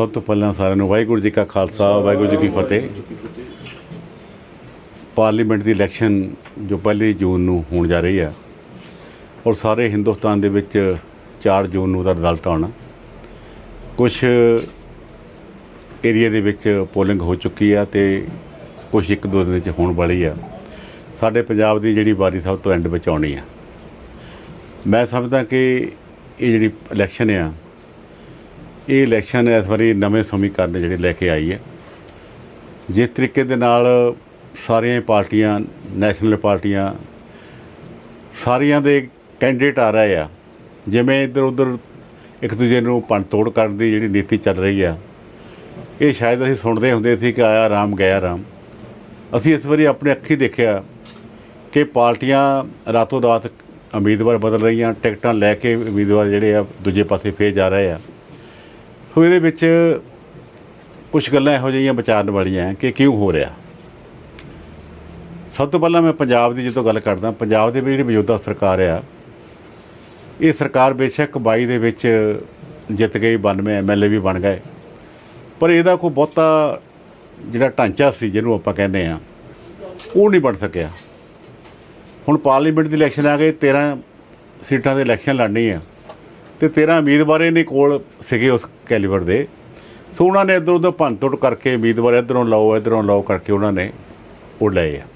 ਸਭ ਤੋਂ ਪਹਿਲਾਂ ਸਾਰਿਆਂ ਨੂੰ ਵਾਹਿਗੁਰੂ ਜੀ ਕਾ ਖਾਲਸਾ, ਵਾਹਿਗੁਰੂ ਜੀ ਕੀ ਫਤਿਹ। ਪਾਰਲੀਮੈਂਟ ਦੀ ਇਲੈਕਸ਼ਨ ਜੋ ਪਹਿਲੀ ਜੂਨ ਨੂੰ ਹੋਣ ਜਾ ਰਹੀ ਆ, ਔਰ ਸਾਰੇ ਹਿੰਦੁਸਤਾਨ ਦੇ ਵਿੱਚ 4 ਜੂਨ ਨੂੰ ਦਾ ਰਿਜ਼ਲਟ ਆਉਣਾ। ਕੁਝ ਏਰੀਆ ਦੇ ਵਿੱਚ ਪੋਲਿੰਗ ਹੋ ਚੁੱਕੀ ਆ ਤੇ ਕੁਝ ਇੱਕ ਦੋ ਦਿਨ ਵਿੱਚ ਹੋਣ ਵਾਲੀ ਆ। ਸਾਡੇ ਪੰਜਾਬ ਦੀ ਜਿਹੜੀ ਵਾਰੀ ਸਭ ਤੋਂ ਐਂਡ ਵਿੱਚ ਆਉਣੀ ਆ। ਮੈਂ ਸਮਝਦਾ ਕਿ ਇਹ ਜਿਹੜੀ ਇਲੈਕਸ਼ਨ ਆ ਇਹ ਇਲੈਕਸ਼ਨ ਇਸ ਵਾਰੀ ਨਵੇਂ ਸਮੀਕਰਨ ਜਿਹੜੇ ਲੈ ਕੇ ਆਈ ਹੈ। ਜਿਸ ਤਰੀਕੇ ਦੇ ਨਾਲ ਸਾਰੀਆਂ ਪਾਰਟੀਆਂ, ਨੈਸ਼ਨਲ ਪਾਰਟੀਆਂ, ਸਾਰੀਆਂ ਦੇ ਕੈਂਡੀਡੇਟ ਆ ਰਹੇ ਆ। ਜਿਵੇਂ ਇੱਧਰ ਉੱਧਰ ਇੱਕ ਦੂਜੇ ਨੂੰ ਤੋੜ ਕਰਨ ਦੀ ਜਿਹੜੀ ਨੀਤੀ ਚੱਲ ਰਹੀ ਆ, ਇਹ ਸ਼ਾਇਦ ਅਸੀਂ ਸੁਣਦੇ ਹੁੰਦੇ ਸੀ ਕਿ ਆਇਆ ਰਾਮ, ਗਿਆ ਰਾਮ। ਅਸੀਂ ਇਸ ਵਾਰੀ ਆਪਣੇ ਅੱਖੀ ਦੇਖਿਆ ਕਿ ਪਾਰਟੀਆਂ ਰਾਤੋਂ ਰਾਤ ਉਮੀਦਵਾਰ ਬਦਲ ਰਹੀਆਂ, ਟਿਕਟਾਂ ਲੈ ਕੇ ਉਮੀਦਵਾਰ ਜਿਹੜੇ ਆ ਦੂਜੇ ਪਾਸੇ ਫੇਰ ਜਾ ਰਹੇ ਆ। ਸੋ ਇਹਦੇ ਵਿੱਚ ਕੁਝ ਗੱਲਾਂ ਇਹੋ ਜਿਹੀਆਂ ਵਿਚਾਰਨ ਵਾਲੀਆਂ ਕਿ ਕਿਉਂ ਹੋ ਰਿਹਾ? ਸਭ ਤੋਂ ਪਹਿਲਾਂ ਮੈਂ ਪੰਜਾਬ ਦੀ ਜਦੋਂ ਗੱਲ ਕਰਦਾ, ਪੰਜਾਬ ਦੇ ਵਿੱਚ ਜਿਹੜੀ ਮੌਜੂਦਾ ਸਰਕਾਰ ਆ, ਇਹ ਸਰਕਾਰ ਬੇਸ਼ੱਕ 22 ਦੇ ਵਿੱਚ ਜਿੱਤ ਗਈ 92 ਐਮਐਲਏ ਵੀ ਬਣ ਗਏ। ਪਰ ਇਹਦਾ ਕੋਈ ਬਹੁਤਾ ਜਿਹੜਾ ਢਾਂਚਾ ਸੀ ਜਿਹਨੂੰ ਆਪਾਂ ਕਹਿੰਦੇ ਆ ਉਹ ਨਹੀਂ ਬਣ ਸਕਿਆ। ਹੁਣ ਪਾਰਲੀਮੈਂਟ ਦੀ ਇਲੈਕਸ਼ਨ ਆ ਗਏ 13 ਸੀਟਾਂ ਦੇ ਇਲੈਕਸ਼ਨ ਲੜਨੀ ਆ ਤੇ 13 ਉਮੀਦਵਾਰ ਨੇ ਕੋਲ ਸੀਗੇ ਉਸ ਕੈਲੀਬਰ ਦੇ। ਸੋ ਉਹਨਾਂ ਨੇ ਇੱਧਰ ਉੱਧਰ ਭੰਨਤੋੜ ਕਰਕੇ ਉਮੀਦਵਾਰ ਇੱਧਰੋਂ ਲਾਓ ਇੱਧਰੋਂ ਲਾਓ ਕਰਕੇ ਉਹਨਾਂ ਨੇ ਉਹ ਲਏ ਆ।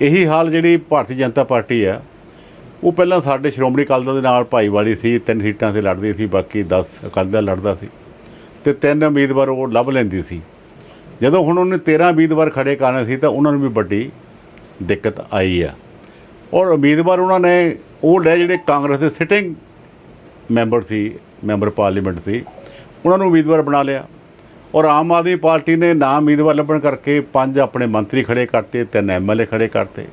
ਇਹੀ ਹਾਲ ਜਿਹੜੀ ਭਾਰਤੀ ਜਨਤਾ ਪਾਰਟੀ ਆ, ਉਹ ਪਹਿਲਾਂ ਸਾਡੇ ਸ਼੍ਰੋਮਣੀ ਅਕਾਲੀ ਦਲ ਦੇ ਨਾਲ ਭਾਈਵਾਲੀ ਸੀ, ਤਿੰਨ ਸੀਟਾਂ ਤੇ ਲੜਦੀ ਸੀ, ਬਾਕੀ 10 ਅਕਾਲੀ ਦਲ ਲੜਦਾ ਸੀ। ਤੇ ਤਿੰਨ ਉਮੀਦਵਾਰ ਉਹ ਲੱਭ ਲੈਂਦੀ ਸੀ। ਜਦੋਂ ਹੁਣ ਉਹਨੇ 13 ਉਮੀਦਵਾਰ ਖੜੇ ਕਰਨੇ ਸੀ ਤਾਂ ਉਹਨਾਂ ਨੂੰ ਵੀ ਵੱਡੀ ਦਿੱਕਤ ਆਈ ਆ। ਔਰ ਉਮੀਦਵਾਰ ਉਹਨਾਂ ਨੇ ਉਹ ਲੈ ਜਿਹੜੇ ਕਾਂਗਰਸ ਦੇ ਸਿਟਿੰਗ ਮੈਂਬਰ ਸੀ, ਮੈਂਬਰ ਪਾਰਲੀਮੈਂਟ ਸੀ। ਉਹਨਾਂ ਨੂੰ ਉਮੀਦਵਾਰ ਬਣਾ ਲਿਆ। ਔਰ ਆਮ ਆਦਮੀ ਪਾਰਟੀ ਨੇ ਨਾਮ ਉਮੀਦਵਾਰ ਲੱਭਣ ਕਰਕੇ ਪੰਜ ਆਪਣੇ ਮੰਤਰੀ ਖੜੇ ਕਰਤੇ, ਤਿੰਨ ਐਮਐਲਏ ਖੜੇ ਕਰਤੇ।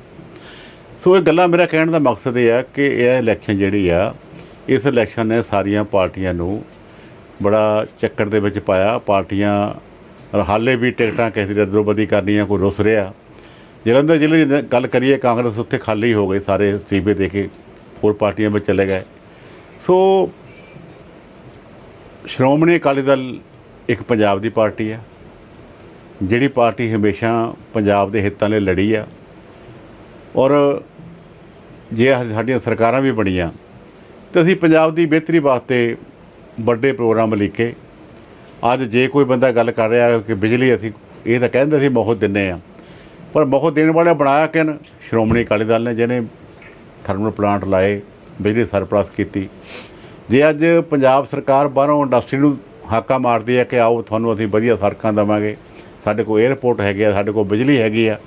ਸੋ ਇਹ ਗੱਲਾਂ ਮੇਰਾ ਕਹਿਣ ਦਾ ਮਕਸਦ ਇਹ ਆ ਕਿ ਇਹ ਇਲੈਕਸ਼ਨ ਜਿਹੜੀ ਆ, ਇਸ ਇਲੈਕਸ਼ਨ ਨੇ ਸਾਰੀਆਂ ਪਾਰਟੀਆਂ ਨੂੰ ਬੜਾ ਚੱਕਰ ਦੇ ਵਿੱਚ ਪਾਇਆ। ਪਾਰਟੀਆਂ ਹਾਲੇ ਵੀ ਟਿਕਟਾਂ ਕਿਸੇ ਦੀ ਰਦੋਬਦੀ ਕਰਨੀਆਂ, ਕੋਈ ਰੁੱਸ ਰਿਹਾ। ਜਲੰਧਰ ਜ਼ਿਲ੍ਹੇ ਦੀ ਗੱਲ ਕਰੀਏ, ਕਾਂਗਰਸ ਉੱਥੇ ਖਾਲੀ ਹੋ ਗਏ ਸਾਰੇ ਸੀਬੇ ਦੇ ਕੇ ਹੋਰ ਪਾਰਟੀਆਂ ਵਿੱਚ ਚਲੇ ਗਏ। ਸੋ, ਸ਼੍ਰੋਮਣੀ ਅਕਾਲੀ ਦਲ ਇੱਕ ਪੰਜਾਬ ਦੀ ਪਾਰਟੀ ਹੈ, ਜਿਹੜੀ ਪਾਰਟੀ ਹਮੇਸ਼ਾ ਪੰਜਾਬ ਦੇ ਹਿੱਤਾਂ ਲਈ ਲੜੀ ਆ, ਔਰ ਜੇ ਸਾਡੀਆਂ ਸਰਕਾਰਾਂ ਵੀ ਬਣੀਆਂ, ਤੇ ਅਸੀਂ ਪੰਜਾਬ ਦੀ ਬਿਹਤਰੀ ਵਾਸਤੇ ਵੱਡੇ ਪ੍ਰੋਗਰਾਮ ਲਿਖੇ ਅੱਜ ਜੇ ਕੋਈ ਬੰਦਾ ਗੱਲ ਕਰ ਰਿਹਾ ਕਿ ਬਿਜਲੀ ਅਸੀਂ, ਇਹ ਤਾਂ ਕਹਿੰਦੇ ਸੀ ਬਹੁਤ ਦਿੰਨੇ ਆ, ਪਰ ਬਹੁਤ ਦੇਣ ਵਾਲਾ ਬਣਾਇਆ ਕਿਨ? ਸ਼੍ਰੋਮਣੀ ਅਕਾਲੀ ਦਲ ਨੇ, ਜਿਹਨੇ ਥਰਮਲ ਪਲਾਂਟ ਲਾਏ ਬਿਜਲੀ ਸਰਪਲਸ ਕੀਤੀ। ਜੇ ਅੱਜ ਪੰਜਾਬ ਸਰਕਾਰ ਬਾਹਰੋਂ ਇੰਡਸਟਰੀ ਨੂੰ ਹਾਕਾ ਮਾਰਦੀ ਹੈ ਕਿ ਆਓ ਤੁਹਾਨੂੰ ਅਸੀਂ ਵਧੀਆ ਸੜਕਾਂ ਦੇਵਾਂਗੇ, ਸਾਡੇ ਕੋਲ 에ਅਰਪੋਰਟ ਹੈਗੇ ਆ, ਸਾਡੇ ਕੋਲ ਬਿਜਲੀ ਹੈਗੀ ਆ,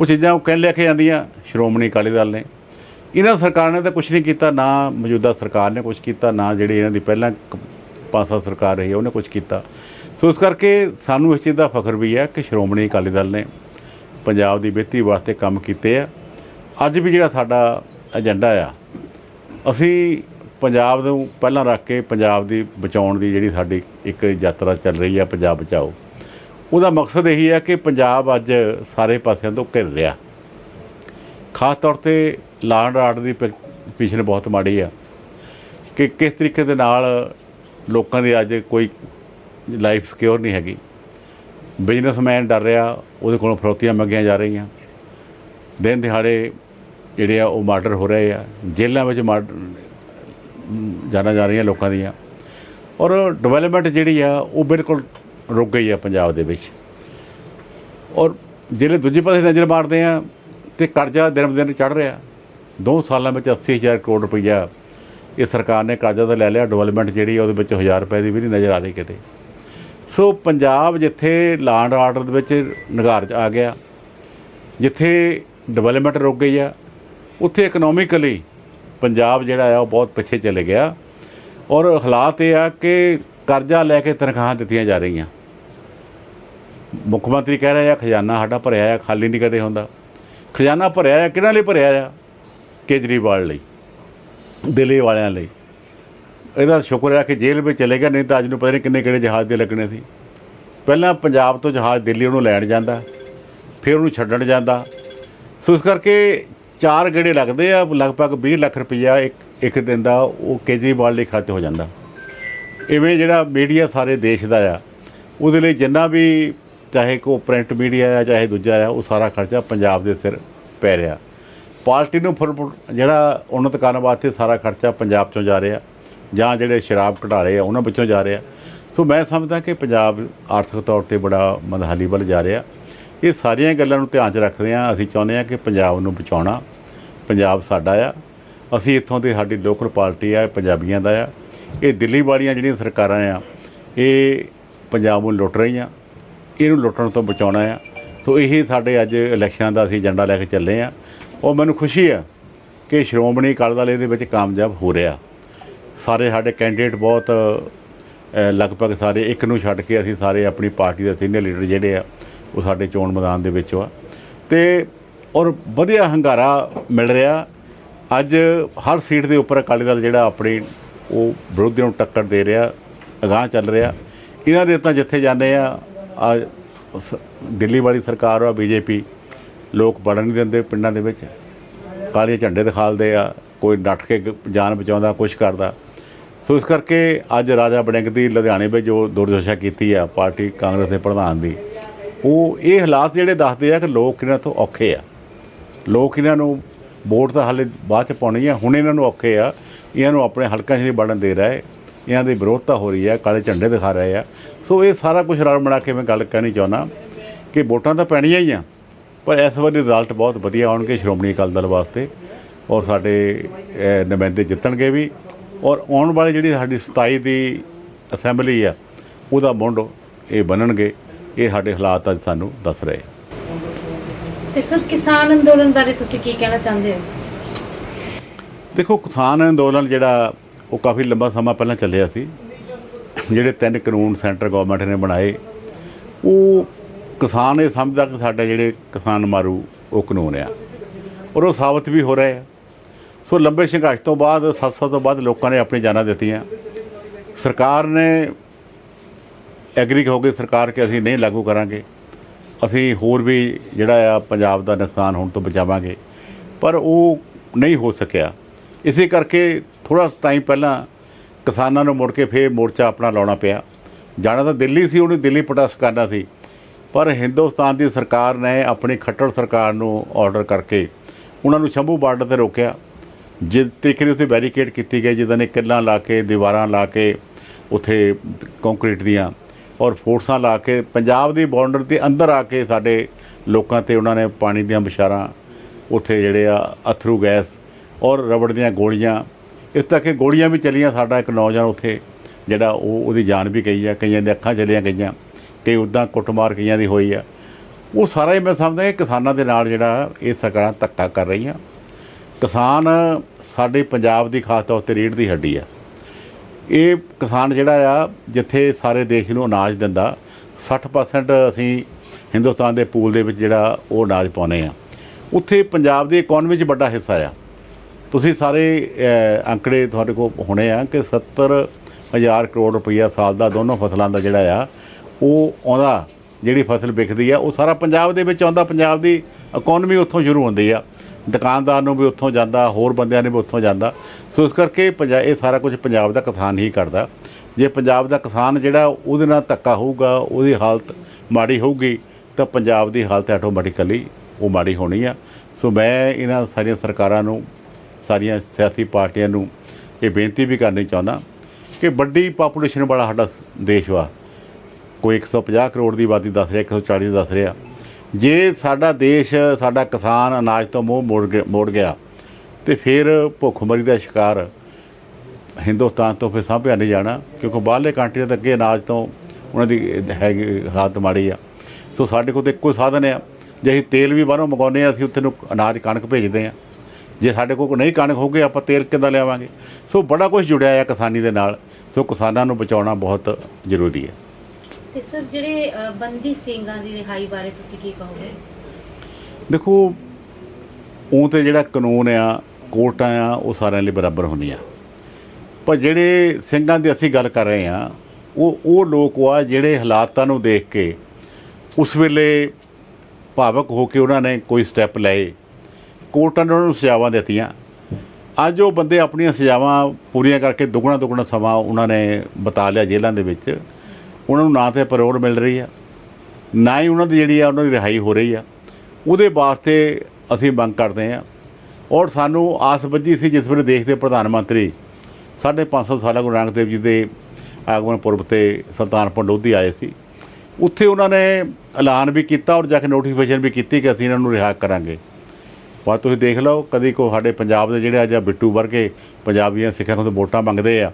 ਉਹ ਚੀਜ਼ਾਂ ਉਹ ਕਹਿ ਲੈ ਕੇ ਜਾਂਦੀਆਂ, ਸ਼੍ਰੋਮਣੀ ਅਕਾਲੀ ਦਲ ਨੇ। ਇਹਨਾਂ ਸਰਕਾਰ ਨੇ ਤਾਂ ਕੁਝ ਨਹੀਂ ਕੀਤਾ, ਨਾ ਮੌਜੂਦਾ ਸਰਕਾਰ ਨੇ ਕੁਝ ਕੀਤਾ, ਨਾ ਜਿਹੜੀ ਇਹਨਾਂ ਦੀ ਪਹਿਲਾਂ ਕ- ਪੰਜ ਸਾਲ ਸਰਕਾਰ ਰਹੀ, ਉਹਨੇ ਕੁਝ ਕੀਤਾ। ਸੋ ਇਸ ਕਰਕੇ ਸਾਨੂੰ ਇਸ ਚੀਜ਼ ਦਾ ਫਖਰ ਵੀ ਹੈ ਕਿ ਸ਼੍ਰੋਮਣੀ ਅਕਾਲੀ ਦਲ ਨੇ ਪੰਜਾਬ ਦੀ ਬਿਹਤਰੀ ਵਾਸਤੇ ਕੰਮ ਕੀਤੇ ਆ। ਅੱਜ ਵੀ ਜਿਹੜਾ ਸਾਡਾ ਏਜੰਡਾ ਆ ਅਸੀਂ ਪੰਜਾਬ ਨੂੰ ਪਹਿਲਾਂ ਰੱਖ ਕੇ ਪੰਜਾਬ ਦੀ ਬਚਾਉਣ ਦੀ ਜਿਹੜੀ ਸਾਡੀ ਇੱਕ ਯਾਤਰਾ ਚੱਲ ਰਹੀ ਆ ਪੰਜਾਬ ਬਚਾਓ। ਉਹਦਾ ਮਕਸਦ ਇਹੀ ਹੈ ਕਿ ਪੰਜਾਬ ਅੱਜ ਸਾਰੇ ਪਾਸਿਆਂ ਤੋਂ ਘਿਰ ਰਿਹਾ। ਖਾਸ ਤੌਰ ਤੇ ਲਾਅ ਐਂਡ ਆਰਡਰ ਦੀ ਪਿਛਲੇ ਬਹੁਤ ਮਾੜੀ ਆ ਕਿ ਕਿਸ ਤਰੀਕੇ ਦੇ ਨਾਲ ਲੋਕਾਂ ਦੀ ਅੱਜ ਕੋਈ ਲਾਈਫ ਸਿਕਿਉਰ ਨਹੀਂ ਹੈਗੀ। ਬਿਜ਼ਨਸਮੈਨ ਡਰ ਰਿਹਾ, ਉਹਦੇ ਕੋਲੋਂ ਫਰੋਤੀਆਂ ਮੰਗੀਆਂ ਜਾ ਰਹੀਆਂ। ਦਿਨ ਦਿਹਾੜੇ ਜਿਹੜੇ ਆ, ਉਹ ਮਰਡਰ ਹੋ ਰਹੇ ਆ। ਜੇਲ੍ਹਾਂ ਵਿੱਚ ਮਰਡਰ ਜਾਣਾ ਜਾ ਰਹੀਆਂ ਲੋਕਾਂ ਦੀਆਂ। ਔਰ ਡਿਵੈਲਪਮੈਂਟ ਜਿਹੜੀ ਆ, ਉਹ ਬਿਲਕੁਲ ਰੁਕ ਗਈ ਆ ਪੰਜਾਬ ਦੇ ਵਿੱਚ। ਔਰ ਜਿਹੜੇ ਦੂਜੇ ਪਾਸੇ ਨਜ਼ਰ ਮਾਰਦੇ ਆ, ਤੇ ਕਰਜ਼ਾ ਦਿਨ ਦਿਨ ਚੜ ਰਿਹਾ। ਦੋ ਸਾਲਾਂ ਵਿੱਚ 80000 ਕਰੋੜ ਰੁਪਈਆ ਇਹ ਸਰਕਾਰ ਨੇ ਕਰਜ਼ਾ ਤਾਂ ਲੈ ਲਿਆ ਡਿਵੈਲਪਮੈਂਟ ਜਿਹੜੀ ਆ, ਉਹਦੇ ਵਿੱਚ 1000 ਰੁਪਏ ਦੀ ਵੀ ਨਹੀਂ ਨਜ਼ਰ ਆ ਰਹੀ ਕਿਤੇ। ਸੋ ਪੰਜਾਬ ਜਿੱਥੇ ਲੈਂਡ ਆਰਡਰ ਦੇ ਵਿੱਚ ਨਿਗਾਰ 'ਚ ਆ ਗਿਆ, ਜਿੱਥੇ ਡਿਵੈਲਪਮੈਂਟ ਰੁਕ ਗਈ ਆ ਉੱਥੇ ਇਕਨੋਮਿਕਲੀ ਪੰਜਾਬ ਜਿਹੜਾ ਆ, ਉਹ ਬਹੁਤ ਪਿੱਛੇ ਚਲੇ ਗਿਆ। ਔਰ ਹਾਲਾਤ ਇਹ ਆ ਕਿ ਕਰਜ਼ਾ ਲੈ ਕੇ ਤਨਖਾਹਾਂ ਦਿੱਤੀਆਂ ਜਾ ਰਹੀਆਂ। ਮੁੱਖ ਮੰਤਰੀ ਕਹਿ ਰਿਹਾ ਆ, ਖਜ਼ਾਨਾ ਸਾਡਾ ਭਰਿਆ ਆ, ਖਾਲੀ ਨਹੀਂ ਕਦੇ ਹੁੰਦਾ। ਖਜ਼ਾਨਾ ਭਰਿਆ ਆ, ਕਿਹਨਾਂ ਲਈ ਭਰਿਆ ਆ? ਕੇਜਰੀਵਾਲ ਲਈ, ਦਿੱਲੀ ਵਾਲਿਆਂ ਲਈ। ਇਹਦਾ ਸ਼ੁਕਰ ਹੈ ਕਿ ਜੇਲ੍ਹ ਵਿੱਚ ਚਲੇ ਗਿਆ ਨਹੀਂ ਤਾਂ ਅੱਜ ਨੂੰ ਪਤਾ ਨਹੀਂ ਕਿੰਨੇ ਕਿਹੜੇ ਜਹਾਜ਼ ਦੇ ਲੱਗਣੇ ਸੀ। ਪਹਿਲਾਂ ਪੰਜਾਬ ਤੋਂ ਜਹਾਜ਼ ਦਿੱਲੀ ਉਹਨੂੰ ਲੈਣ ਜਾਂਦਾ, ਫਿਰ ਉਹਨੂੰ ਛੱਡਣ ਜਾਂਦਾ। ਸੋ ਇਸ ਕਰਕੇ ਚਾਰ ਗੇੜੇ ਲੱਗਦੇ ਆ, ਲਗਭਗ 20 ਲੱਖ ਰੁਪਈਆ ਇੱਕ ਇੱਕ ਦਿਨ ਦਾ ਉਹ ਕੇਜਰੀਵਾਲ ਲਈ ਖਰਚ ਹੋ ਜਾਂਦਾ। ਇਵੇਂ ਜਿਹੜਾ ਮੀਡੀਆ ਸਾਰੇ ਦੇਸ਼ ਦਾ ਆ, ਉਹਦੇ ਲਈ ਜਿੰਨਾ ਵੀ ਚਾਹੇ ਕੋ ਪ੍ਰਿੰਟ ਮੀਡੀਆ ਆ, ਚਾਹੇ ਦੂਜਾ ਆ, ਉਹ ਸਾਰਾ ਖਰਚਾ ਪੰਜਾਬ ਦੇ ਸਿਰ ਪੈ ਰਿਹਾ। ਪਾਰਟੀ ਨੂੰ ਫੁੱਲ ਫੁੱਲ- ਜਿਹੜਾ ਉન્નਤ ਕਰਨ ਵਾਸਤੇ ਸਾਰਾ ਖਰਚਾ ਪੰਜਾਬ ਚੋਂ ਜਾ ਰਿਹਾ, ਜਾਂ ਜਿਹੜੇ ਸ਼ਰਾਬ ਘਟਾਲੇ ਆ, ਉਹਨਾਂ ਵਿੱਚੋਂ ਜਾ ਰਿਹਾ। ਸੋ ਮੈਂ ਸਮਝਦਾ ਕਿ ਪੰਜਾਬ ਆਰਥਿਕ ਤੌਰ ਤੇ ਬੜਾ ਮੰਦਹਾਲੀ ਵੱਲ ਜਾ ਰਿਹਾ। ਇਹ ਸਾਰੀਆਂ ਗੱਲਾਂ ਨੂੰ ਧਿਆਨ 'ਚ ਰੱਖਦੇ ਆ ਅਸੀਂ ਚਾਹੁੰਦੇ ਆ ਕਿ ਪੰਜਾਬ ਨੂੰ ਬਚਾਉਣਾ। ਪੰਜਾਬ ਸਾਡਾ ਆ। ਅਸੀਂ ਇੱਥੋਂ ਦੇ ਸਾਡੀ ਲੋਕਲ ਪਾਰਟੀ ਆ ਪੰਜਾਬੀਆਂ ਦਾ ਆ। ਇਹ ਦਿੱਲੀ ਵਾਲੀਆਂ ਜਿਹੜੀਆਂ ਸਰਕਾਰਾਂ ਆ, ਇਹ ਪੰਜਾਬ ਨੂੰ ਲੁੱਟ ਰਹੀਆਂ। ਇਹਨੂੰ ਲੁੱਟਣ ਤੋਂ ਬਚਾਉਣਾ ਆ। ਸੋ ਇਹ ਸਾਡੇ ਅੱਜ ਇਲੈਕਸ਼ਨਾਂ ਦਾ ਅਸੀਂ ਏਜੰਡਾ ਲੈ ਕੇ ਚੱਲੇ ਆ ਉਹ ਮੈਨੂੰ ਖੁਸ਼ੀ ਆ ਕਿ ਸ਼੍ਰੋਮਣੀ ਅਕਾਲੀ ਦਲ ਇਹਦੇ ਵਿੱਚ ਕਾਮਯਾਬ ਹੋ ਰਿਹਾ। ਸਾਰੇ ਸਾਡੇ ਕੈਂਡੀਡੇਟ ਬਹੁਤ ਲਗਭਗ ਸਾਰੇ ਇੱਕ ਨੂੰ ਛੱਡ ਕੇ ਅਸੀਂ ਸਾਰੇ ਆਪਣੀ ਪਾਰਟੀ ਦੇ ਸੀਨੀਅਰ ਲੀਡਰ ਜਿਹੜੇ ਆ ਉਹ ਸਾਡੇ ਚੋਣ ਮੈਦਾਨ ਦੇ ਵਿੱਚ ਆ ਤੇ ਔਰ ਵਧੀਆ ਹੰਗਾਰਾ ਮਿਲ ਰਿਹਾ। ਅੱਜ ਹਰ ਸੀਟ ਦੇ ਉੱਪਰ ਅਕਾਲੀ ਦਲ ਜਿਹੜਾ ਆਪਣੀ ਉਹ ਵਿਰੋਧੀਆਂ ਨੂੰ ਟੱਕਰ ਦੇ ਰਿਹਾ, ਅਗਾਂਹ ਚੱਲ ਰਿਹਾ। ਇਹਨਾਂ ਦੇ ਤਾਂ ਜਿੱਥੇ ਜਾਂਦੇ ਆ ਆ ਦਿੱਲੀ ਵਾਲੀ ਸਰਕਾਰ ਆ, ਬੀਜੇਪੀ। ਲੋਕ ਵੜਨ ਨਹੀਂ ਦਿੰਦੇ ਪਿੰਡਾਂ ਦੇ ਵਿੱਚ। ਕਾਲੇ ਝੰਡੇ ਦਿਖਾਲਦੇ ਆ, ਕੋਈ ਡਟ ਕੇ ਜਾਨ ਬਚਾਉਂਦਾ, ਕੁਛ ਕਰਦਾ। ਸੋ ਇਸ ਕਰਕੇ ਅੱਜ ਰਾਜਾ ਬੜਿੰਗ ਦੀ ਲੁਧਿਆਣੇ ਵਿੱਚ ਜੋ ਦੁਰਦਸ਼ਾ ਕੀਤੀ ਆ, ਪਾਰਟੀ ਕਾਂਗਰਸ ਦੇ ਪ੍ਰਧਾਨ ਦੀ ਉਹ ਇਹ ਹਾਲਾਤ ਜਿਹੜੇ ਦੱਸਦੇ ਆ ਕਿ ਲੋਕ ਇਹਨਾਂ ਤੋਂ ਔਖੇ ਆ। ਲੋਕ ਇਹਨਾਂ ਨੂੰ ਵੋਟ ਤਾਂ ਹਾਲੇ ਬਾਅਦ ਚ ਪਾਉਣੀ ਆ, ਹੁਣ ਇਹਨਾਂ ਨੂੰ ਔਖੇ ਆ। ਇਹਨਾਂ ਨੂੰ ਆਪਣੇ ਹਲਕਾ 'ਚ ਨਹੀਂ ਵੜਨ ਦੇ ਰਹੇ। ਇਹਨਾਂ ਦੀ ਵਿਰੋਧਤਾ ਹੋ ਰਹੀ ਹੈ ਕਾਲੇ ਝੰਡੇ ਦਿਖਾ ਰਹੇ ਆ। ਸੋ ਇਹ ਸਾਰਾ ਕੁਝ ਰਲ ਬਣਾ ਕੇ ਮੈਂ ਗੱਲ ਕਹਿਣੀ ਚਾਹੁੰਦਾ ਕਿ ਵੋਟਾਂ ਤਾਂ ਪੈਣੀਆਂ ਹੀ ਆ, ਪਰ ਇਸ ਵਾਰੀ ਰਿਜ਼ਲਟ ਬਹੁਤ ਵਧੀਆ ਆਉਣਗੇ ਸ਼੍ਰੋਮਣੀ ਅਕਾਲੀ ਦਲ ਵਾਸਤੇ। ਔਰ ਸਾਡੇ ਨੁਮਾਇੰਦੇ ਜਿੱਤਣਗੇ ਵੀ। ਔਰ ਆਉਣ ਵਾਲੀ ਜਿਹੜੀ ਸਾਡੀ 27 ਦੀ ਅਸੈਂਬਲੀ ਆ, ਉਹਦਾ ਮੁੰਡ ਇਹ ਬਣਨਗੇ। ਇਹ ਸਾਡੇ ਹਾਲਾਤ ਅੱਜ ਸਾਨੂੰ ਦੱਸ ਰਹੇ। ਤੇ ਸਰ ਕਿਸਾਨ ਅੰਦੋਲਨ ਬਾਰੇ ਤੁਸੀਂ ਕੀ ਕਹਿਣਾ ਚਾਹੁੰਦੇ ਹੋ? ਦੇਖੋ ਕਿਸਾਨ ਅੰਦੋਲਨ ਜਿਹੜਾ ਉਹ ਕਾਫੀ ਲੰਬਾ ਸਮਾਂ ਪਹਿਲਾਂ ਚੱਲਿਆ ਸੀ। ਜਿਹੜੇ ਤਿੰਨ ਕਾਨੂੰਨ ਸੈਂਟਰ ਗਵਰਨਮੈਂਟ ਨੇ ਬਣਾਏ ਉਹ ਕਿਸਾਨ ਇਹ ਸਮਝਦਾ ਕਿ ਸਾਡੇ ਜਿਹੜੇ ਕਿਸਾਨ ਮਾਰੂ ਉਹ ਕਾਨੂੰਨ ਆ। ਔਰ ਉਹ ਸਾਬਤ ਵੀ ਹੋ ਰਹੇ ਆ। ਸੋ ਲੰਬੇ ਸੰਘਰਸ਼ ਤੋਂ ਬਾਅਦ 700 ਤੋਂ ਬਾਅਦ ਲੋਕਾਂ ਨੇ ਆਪਣੀ ਜਾਨਾਂ ਦਿੱਤੀਆਂ। ਸਰਕਾਰ ਨੇ ਐਗਰੀ ਹੋ ਗਈ ਸਰਕਾਰ ਕਿ ਅਸੀਂ ਨਹੀਂ ਲਾਗੂ ਕਰਾਂਗੇ, ਅਸੀਂ ਹੋਰ ਵੀ ਜਿਹੜਾ ਆ ਪੰਜਾਬ ਦਾ ਨੁਕਸਾਨ ਹੋਣ ਤੋਂ ਬਚਾਵਾਂਗੇ, ਪਰ ਉਹ ਨਹੀਂ ਹੋ ਸਕਿਆ। ਇਸੇ ਕਰਕੇ ਥੋੜਾ ਟਾਈਮ ਪਹਿਲਾਂ ਕਿਸਾਨਾਂ ਨੂੰ ਮੁੜ ਕੇ ਫੇਰ ਮੋਰਚਾ ਆਪਣਾ ਲਾਉਣਾ ਪਿਆ। ਜਾਣਾ ਤਾਂ ਦਿੱਲੀ ਸੀ, ਉਹਨੇ ਦਿੱਲੀ ਪ੍ਰੋਟੈਸਟ ਕਰਨਾ ਸੀ। ਪਰ ਹਿੰਦੁਸਤਾਨ ਦੀ ਸਰਕਾਰ ਨੇ ਆਪਣੀ ਖੱਟੜ ਸਰਕਾਰ ਨੂੰ ਆਰਡਰ ਕਰਕੇ ਉਹਨਾਂ ਨੂੰ ਸ਼ੰਭੂ ਬਾਰਡਰ ਤੇ ਰੋਕਿਆ। ਜਿ ਤਰੀਕੇ ਉੱਤੇ ਬੈਰੀਕੇਡ ਕੀਤੀ ਗਈ ਜਿੱਦਾਂ ਨੇ ਕਿੱਲਾਂ ਲਾ ਕੇ, ਦੀਵਾਰਾਂ ਲਾ ਕੇ ਉੱਥੇ ਕੰਕਰੀਟ ਦੀਆਂ ਔਰ ਫੋਰਸਾਂ ਲਾ ਕੇ ਪੰਜਾਬ ਦੀ ਬਾਰਡਰ 'ਤੇ ਅੰਦਰ ਆ ਕੇ ਸਾਡੇ ਲੋਕਾਂ ਤੇ ਉਹਨਾਂ ਨੇ ਪਾਣੀ ਦੀਆਂ ਬਿਸ਼ਾਰਾਂ ਉੱਥੇ ਜਿਹੜੇ ਆ, ਅਥਰੂ ਗੈਸ ਔਰ ਰਬੜ ਦੀਆਂ ਗੋਲੀਆਂ, ਇਸ ਤੱਕ ਕਿ ਗੋਲੀਆਂ ਵੀ ਚਲੀਆਂ ਸਾਡਾ ਇੱਕ ਨੌਜਵਾਨ ਉੱਥੇ, ਜਿਹੜਾ ਉਹ ਉਹਦੀ ਜਾਨ ਵੀ ਗਈ ਆ, ਕਈਆਂ ਦੇ ਅੱਖਾਂ ਚਲੀਆਂ ਗਈਆਂ ਕਈ ਉੱਦਾਂ ਕੁੱਟਮਾਰ ਕਈਆਂ ਦੀ ਹੋਈ ਆ। ਉਹ ਸਾਰਾ ਹੀ ਮੈਂ ਸਮਝਦਾ ਕਿ ਕਿਸਾਨਾਂ ਦੇ ਨਾਲ ਜਿਹੜਾ ਇਹ ਸਰਕਾਰਾਂ ਧੱਕਾ ਕਰ ਰਹੀਆਂ। ਕਿਸਾਨ ਸਾਡੇ ਪੰਜਾਬ ਦੀ ਖਾਸ ਤੌਰ ਤੇ ਰੀੜ੍ਹ ਦੀ ਹੱਡੀ ਆ। ਇਹ ਕਿਸਾਨ ਜਿਹੜਾ ਆ, ਜਿੱਥੇ ਸਾਰੇ ਦੇਸ਼ ਨੂੰ ਅਨਾਜ ਦਿੰਦਾ 60% ਅਸੀਂ ਹਿੰਦੁਸਤਾਨ ਦੇ ਪੂਲ ਦੇ ਵਿੱਚ ਜਿਹੜਾ ਉਹ ਅਨਾਜ ਪਾਉਨੇ ਆ ਉੱਥੇ ਪੰਜਾਬ ਦੀ ਇਕਨੋਮੀ 'ਚ ਵੱਡਾ ਹਿੱਸਾ ਆ। ਤੁਸੀਂ ਸਾਰੇ ਅੰਕੜੇ ਤੁਹਾਡੇ ਕੋਲ ਹੋਣੇ ਆ ਕਿ 70 ਹਜ਼ਾਰ ਕਰੋੜ ਰੁਪਈਆ ਸਾਲ ਦਾ ਦੋਨੋਂ ਫਸਲਾਂ ਦਾ ਜਿਹੜਾ ਆ, ਉਹ ਆਉਂਦਾ, ਜਿਹੜੀ ਫਸਲ ਵਿਕਦੀ ਆ, ਉਹ ਸਾਰਾ ਪੰਜਾਬ ਦੇ ਵਿੱਚ ਆਉਂਦਾ, ਪੰਜਾਬ ਦੀ ਇਕਨੋਮੀ ਉੱਥੋਂ ਸ਼ੁਰੂ ਹੁੰਦੀ ਆ। ਦੁਕਾਨਦਾਰ ਨੂੰ ਵੀ ਉੱਥੋਂ ਜਾਂਦਾ, ਹੋਰ ਬੰਦਿਆਂ ਨੇ ਵੀ ਉੱਥੋਂ ਜਾਂਦਾ। ਸੋ ਇਸ ਕਰਕੇ ਪੰਜਾ, ਇਹ ਸਾਰਾ ਕੁਝ ਪੰਜਾਬ ਦਾ ਕਿਸਾਨ ਹੀ ਕਰਦਾ। ਜੇ ਪੰਜਾਬ ਦਾ ਕਿਸਾਨ ਜਿਹੜਾ, ਉਹਦੇ ਨਾਲ ਧੱਕਾ ਹੋਊਗਾ, ਉਹਦੀ ਹਾਲਤ ਮਾੜੀ ਹੋਊਗੀ, ਤਾਂ ਪੰਜਾਬ ਦੀ ਹਾਲਤ ਆਟੋਮੈਟਿਕਲੀ ਉਹ ਮਾੜੀ ਹੋਣੀ ਆ। ਸੋ ਮੈਂ ਇਹਨਾਂ ਸਾਰੀਆਂ ਸਰਕਾਰਾਂ ਨੂੰ, ਸਾਰੀਆਂ ਸਿਆਸੀ ਪਾਰਟੀਆਂ ਨੂੰ ਇਹ ਬੇਨਤੀ ਵੀ ਕਰਨੀ ਚਾਹੁੰਦਾ ਕਿ ਵੱਡੀ ਪਾਪੂਲੇਸ਼ਨ ਵਾਲਾ ਸਾਡਾ ਦੇਸ਼ ਵਾ। ਕੋਈ 150 ਕਰੋੜ ਦੀ ਆਬਾਦੀ ਦੱਸ ਰਿਹਾ 140 ਦੱਸ ਰਿਹਾ। ਜੇ ਸਾਡਾ ਦੇਸ਼, ਸਾਡਾ ਕਿਸਾਨ ਅਨਾਜ ਤੋਂ ਮੂੰਹ ਮੋੜ ਗਿਆ ਮੋੜ ਗਿਆ, ਤੇ ਫਿਰ ਭੁੱਖਮਰੀ ਦਾ ਸ਼ਿਕਾਰ ਹਿੰਦੁਸਤਾਨ ਤੋਂ ਫਿਰ ਸਾਂਭਿਆ ਨਹੀਂ ਜਾਣਾ, ਕਿਉਂਕਿ ਬਾਹਰਲੇ ਕੰਟਰੀਆਂ ਦੇ ਅੱਗੇ ਅਨਾਜ ਤੋਂ ਉਹਨਾਂ ਦੀ ਹੈਗੀ, ਹਾਲਤ ਮਾੜੀ ਆ। ਸੋ ਸਾਡੇ ਕੋਲ ਤਾਂ ਇੱਕੋ ਸਾਧਨ ਆ। ਜੇ ਅਸੀਂ ਤੇਲ ਵੀ ਬਾਹਰੋਂ ਮੰਗਾਉਂਦੇ ਆ ਅਸੀਂ ਉੱਥੇ ਨੂੰ ਅਨਾਜ ਕਣਕ ਭੇਜਦੇ ਆ ਜੇ ਸਾਡੇ ਕੋਲ ਨਹੀਂ ਕਣਕ ਹੋਊਗੀ, ਆਪਾਂ ਤੇਲ ਕਿੱਦਾਂ ਲਿਆਵਾਂਗੇ? ਸੋ ਬੜਾ ਕੁਝ ਜੁੜਿਆ ਆ ਕਿਸਾਨੀ ਦੇ ਨਾਲ। ਸੋ ਕਿਸਾਨਾਂ ਨੂੰ ਬਚਾਉਣਾ ਬਹੁਤ ਜ਼ਰੂਰੀ ਹੈ। ਤੇ ਸਰ ਜਿਹੜੇ ਅ, ਬੰਦੀ ਸਿੰਘਾਂ ਦੀ ਰਿਹਾਈ ਬਾਰੇ ਤੁਸੀਂ ਕੀ ਕਹੋਗੇ? ਦੇਖੋ ਉਹ ਤੇ ਜਿਹੜਾ ਕਾਨੂੰਨ ਆ ਕੋਰਟਾਂ ਆ ਉਹ ਸਾਰਿਆਂ ਲਈ ਬਰਾਬਰ ਹੁੰਦੀਆਂ। ਪਰ ਜਿਹੜੇ ਸਿੰਘਾਂ ਦੀ ਅਸੀਂ ਗੱਲ ਕਰ ਰਹੇ ਆ ਉਹ ਉਹ ਲੋਕ ਆ ਜਿਹੜੇ ਹਾਲਾਤਾਂ ਨੂੰ ਦੇਖ ਕੇ ਉਸ ਵੇਲੇ ਭਾਵਕ ਹੋ ਕੇ ਉਹਨਾਂ ਨੇ ਕੋਈ ਸਟੈਪ ਲਏ। ਕੋਰਟਾਂ ਨੇ ਉਹਨਾਂ ਨੂੰ ਸਜ਼ਾਵਾਂ ਦਿੱਤੀਆਂ। ਅੱਜ ਉਹ ਬੰਦੇ ਆਪਣੀਆਂ ਸਜ਼ਾਵਾਂ ਪੂਰੀਆਂ ਕਰਕੇ ਦੁੱਗਣਾ ਦੁੱਗਣਾ ਸਮਾਂ ਉਹਨਾਂ ਨੇ ਬਿਤਾ ਲਿਆ ਜੇਲ੍ਹਾਂ ਦੇ ਵਿੱਚ। ਉਹਨਾਂ ਨੂੰ ਨਾ ਤੇ ਪਰੋਲ ਮਿਲ ਰਹੀ ਆ, ਨਾ ਹੀ ਉਹਨਾਂ ਦੀ ਜਿਹੜੀ ਆ, ਉਹਨਾਂ ਦੀ ਰਿਹਾਈ ਹੋ ਰਹੀ ਆ। ਉਹਦੇ ਵਾਸਤੇ ਅਸੀਂ ਮੰਗ ਕਰਦੇ ਆ। ਔਰ ਸਾਨੂੰ ਆਸ ਬੱਝੀ ਸੀ ਜਿਸ ਵੇਲੇ ਦੇਸ਼ ਦੇ ਪ੍ਰਧਾਨ ਮੰਤਰੀ ਸਾਢੇ ਪੰਜ ਸੌ ਸਾਲਾ ਗੁਰੂ ਨਾਨਕ ਦੇਵ ਜੀ ਦੇ ਆਗਮਨ ਪੁਰਬ ਤੇ ਸੁਲਤਾਨਪੁਰ ਲੋਧੀ ਆਏ ਸੀ। ਉੱਥੇ ਉਹਨਾਂ ਨੇ ਐਲਾਨ ਵੀ ਕੀਤਾ ਔਰ ਜਾ ਕੇ ਨੋਟੀਫਿਕੇਸ਼ਨ ਵੀ ਕੀਤੀ ਕਿ ਅਸੀਂ ਇਹਨਾਂ ਨੂੰ ਰਿਹਾ ਕਰਾਂਗੇ। ਪਰ ਤੁਸੀਂ ਦੇਖ ਲਓ, ਕਦੀ ਕੋ ਸਾਡੇ ਪੰਜਾਬ ਦੇ ਜਿਹੜੇ ਅੱਜ ਬਿੱਟੂ ਵਰਗੇ ਪੰਜਾਬੀਆਂ ਸਿੱਖਾਂ ਕੋਲ ਵੋਟਾਂ ਮੰਗਦੇ ਆ,